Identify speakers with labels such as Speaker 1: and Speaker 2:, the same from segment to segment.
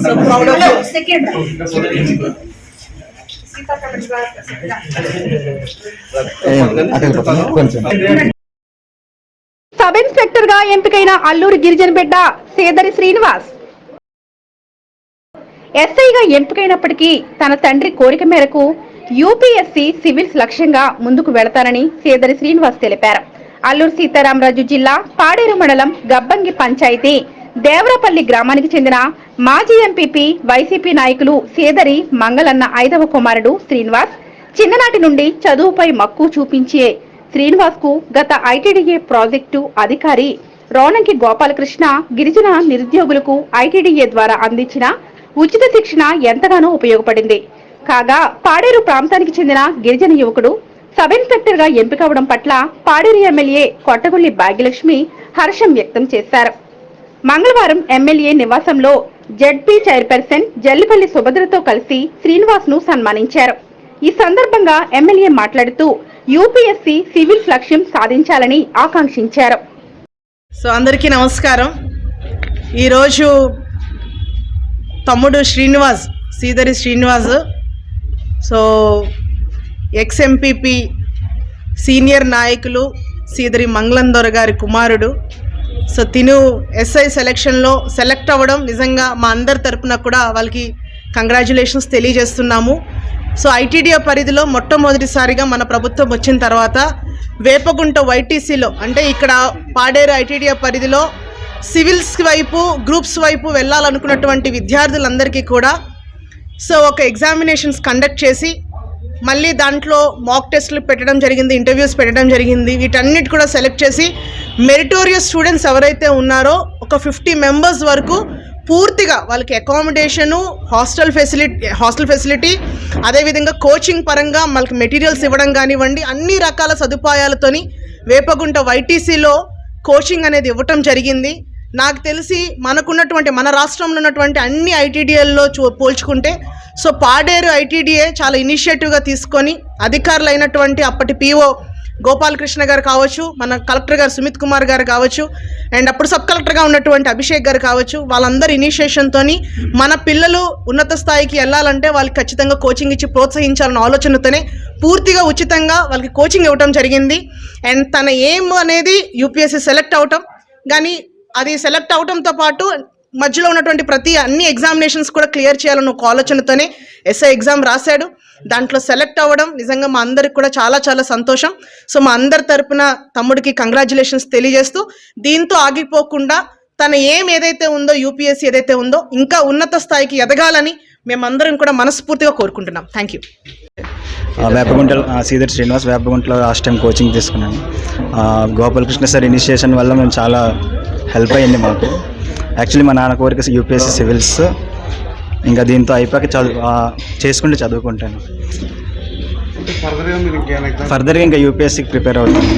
Speaker 1: So proud of you.
Speaker 2: Second.
Speaker 3: Sub ఇన్స్పెక్టర్గా ఎంపికైన అల్లూరి గిరిజన బిడ్డ సేదరి శ్రీనివాస్ ఎస్ఐగా ఎంపికైనప్పటికీ తన తండ్రి కోరిక మేరకు యూపీఎస్సీ సివిల్స్ లక్ష్యంగా ముందుకు వెళతానని సేదరి శ్రీనివాస్ తెలిపారు అల్లూరు సీతారామరాజు జిల్లా పాడేరు మండలం గబ్బంగి పంచాయతీ దేవరపల్లి గ్రామానికి చెందిన మాజీ ఎంపీపీ వైసీపీ నాయకులు సేదరి మంగళన్న ఐదవ కుమారుడు శ్రీనివాస్ చిన్ననాటి నుండి చదువుపై మక్కువ చూపించే శ్రీనివాస్కు గత ఐటీడీఏ ప్రాజెక్టు అధికారి రోనంకి గోపాలకృష్ణ గిరిజన నిరుద్యోగులకు ఐటీడీఏ ద్వారా అందించిన ఉచిత శిక్షణ ఎంతగానో ఉపయోగపడింది. కాగా పాడేరు ప్రాంతానికి చెందిన గిరిజన యువకుడు సబ్ ఇన్స్పెక్టర్గా ఎంపికవడం పట్ల పాడేరు ఎమ్మెల్యే కొట్టగుళ్ళి భాగ్యలక్ష్మి హర్షం వ్యక్తం చేశారు. మంగళవారం ఎమ్మెల్యే నివాసంలో జెడ్పీ చైర్పర్సన్ జల్లిపల్లి సుభద్రతో కలిసి శ్రీనివాస్ను సన్మానించారు. ఈ సందర్భంగా ఎమ్మెల్యే మాట్లాడుతూ యూపీఎస్సీ సివిల్స్ లక్ష్యం సాధించాలని ఆకాంక్షించారు.
Speaker 1: సో అందరికీ నమస్కారం. ఈరోజు తమ్ముడు Srinivas Seedari Srinivas so ex MPP senior నాయకులు సీదరి మంగళందొర గారి కుమారుడు సో తిను ఎస్ఐ సెలక్షన్లో సెలెక్ట్ అవ్వడం నిజంగా మా అందరి తరపున కూడా వాళ్ళకి కంగ్రాచులేషన్స్ తెలియజేస్తున్నాము. సో ఐటీడీఏ పరిధిలో మొట్టమొదటిసారిగా మన ప్రభుత్వం వచ్చిన తర్వాత వేపగుంట వైటీసీలో అంటే ఇక్కడ పాడేరు ఐటీడీఏ పరిధిలో సివిల్స్ వైపు గ్రూప్స్ వైపు వెళ్ళాలనుకున్నటువంటి విద్యార్థులందరికీ కూడా సో ఒక ఎగ్జామినేషన్స్ కండక్ట్ చేసి మళ్ళీ దాంట్లో మాక్ టెస్ట్లు పెట్టడం జరిగింది ఇంటర్వ్యూస్ పెట్టడం జరిగింది. వీటన్నిటి కూడా సెలెక్ట్ చేసి మెరిటోరియస్ స్టూడెంట్స్ ఎవరైతే ఉన్నారో ఒక ఫిఫ్టీ మెంబర్స్ వరకు పూర్తిగా వాళ్ళకి accommodation hostel facility hostel facility అదేవిధంగా కోచింగ్ పరంగా వాళ్ళకి మెటీరియల్స్ ఇవ్వడం కానివ్వండి అన్ని రకాల సదుపాయాలతోని వేపగుంట వైటీసీలో కోచింగ్ అనేది ఇవ్వటం జరిగింది. నాకు తెలిసి మనకున్నటువంటి మన రాష్ట్రంలో ఉన్నటువంటి అన్ని ఐటీడీఎల్లో చూ పోల్చుకుంటే సో పాడేరు ఐటీడీఏ చాలా ఇనిషియేటివ్గా తీసుకొని అధికారులు అయినటువంటి అప్పటి పీఓ గోపాలకృష్ణ గారు కావచ్చు మన కలెక్టర్ గారు సుమిత్ కుమార్ గారు కావచ్చు అండ్ అప్పుడు సబ్ కలెక్టర్గా ఉన్నటువంటి అభిషేక్ గారు కావచ్చు వాళ్ళందరి ఇనిషియేషన్తో మన పిల్లలు ఉన్నత స్థాయికి వెళ్ళాలంటే వాళ్ళకి ఖచ్చితంగా కోచింగ్ ఇచ్చి ప్రోత్సహించాలన్న ఆలోచనతోనే పూర్తిగా ఉచితంగా వాళ్ళకి కోచింగ్ ఇవ్వడం జరిగింది. అండ్ తన ఏం అనేది యూపీఎస్సీ సెలెక్ట్ అవటం కానీ అది సెలెక్ట్ అవడంతో పాటు మధ్యలో ఉన్నటువంటి ప్రతి అన్ని ఎగ్జామినేషన్స్ కూడా క్లియర్ చేయాలన్న ఒక ఆలోచనతోనే ఎస్ఐ ఎగ్జామ్ రాశాడు. దాంట్లో సెలెక్ట్ అవ్వడం నిజంగా మా అందరికి కూడా చాలా చాలా సంతోషం. సో మా అందరి తరపున తమ్ముడికి కంగ్రాచులేషన్స్ తెలియజేస్తూ దీంతో ఆగిపోకుండా తన ఏం ఏదైతే ఉందో యూపీఎస్సీ ఏదైతే ఉందో ఇంకా ఉన్నత స్థాయికి ఎదగాలని మేమందరం కూడా మనస్ఫూర్తిగా కోరుకుంటున్నాం. థ్యాంక్ యూ
Speaker 4: వేపగుంట సీదర్ శ్రీనివాస్ వేపగుంటలో లాస్ట్ టైం కోచింగ్ తీసుకున్నాను. గోపాలకృష్ణ సార్ ఇనిషియేషన్ వల్ల మేము చాలా హెల్ప్ అయ్యింది మాకు. యాక్చువల్లీ మా నాన్న కోరిక యూపీఎస్సీ సివిల్స్ ఇంకా దీంతో అయిపోయాక చదువు చేసుకుంటూ చదువుకుంటాను.
Speaker 5: ఫర్దర్గా
Speaker 4: ఇంకా యూపీఎస్సీకి ప్రిపేర్ అవుతాను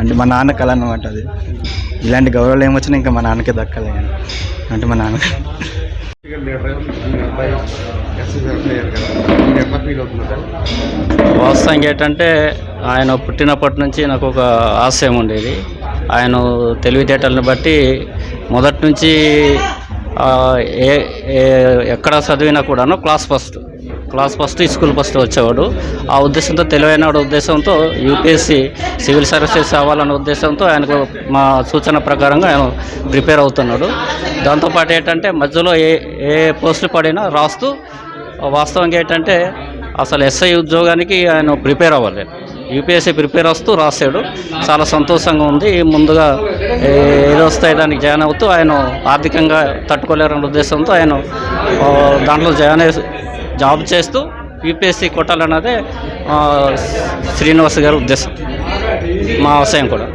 Speaker 4: అంటే మా నాన్న కళ అనమాట అది. ఇలాంటి గౌరవాలు ఏమొచ్చినా ఇంకా మా నాన్నకే దక్కాలి. అంటే మా నాన్న
Speaker 6: వాస్తవం ఏంటంటే ఆయన పుట్టినప్పటి నుంచి నాకు ఒక ఆశయం ఉండేది. ఆయన తెలివితేటలను బట్టి మొదటి నుంచి ఏ ఏ- ఎక్కడ చదివినా కూడాను class first class first school first వచ్చేవాడు. ఆ ఉద్దేశంతో తెలివైన ఉద్దేశంతో యూపీఎస్సి సివిల్ సర్వీసెస్ అవ్వాలన్న ఉద్దేశంతో ఆయనకు మా సూచన ప్రకారంగా ఆయన ప్రిపేర్ అవుతున్నాడు. దాంతోపాటు ఏంటంటే మధ్యలో ఏ ఏ పోస్టులు పడినా రాస్తూ వాస్తవంగా ఏంటంటే అసలు ఎస్ఐ ఉద్యోగానికి ఆయన ప్రిపేర్ అవ్వలేదు. యూపీఎస్సీ ప్రిపేర్ వస్తూ రాశాడు. చాలా సంతోషంగా ఉంది. ముందుగా ఏదో వస్తాయి దానికి జాయిన్ అవుతూ ఆయన ఆర్థికంగా తట్టుకోలేరన్న ఉద్దేశంతో ఆయన దాంట్లో జాయిన్ జాబ్ చేస్తూ యూపీఎస్సీ కొట్టాలన్నదే శ్రీనివాస్ గారి ఉద్దేశం. మా ఆశయం కూడా.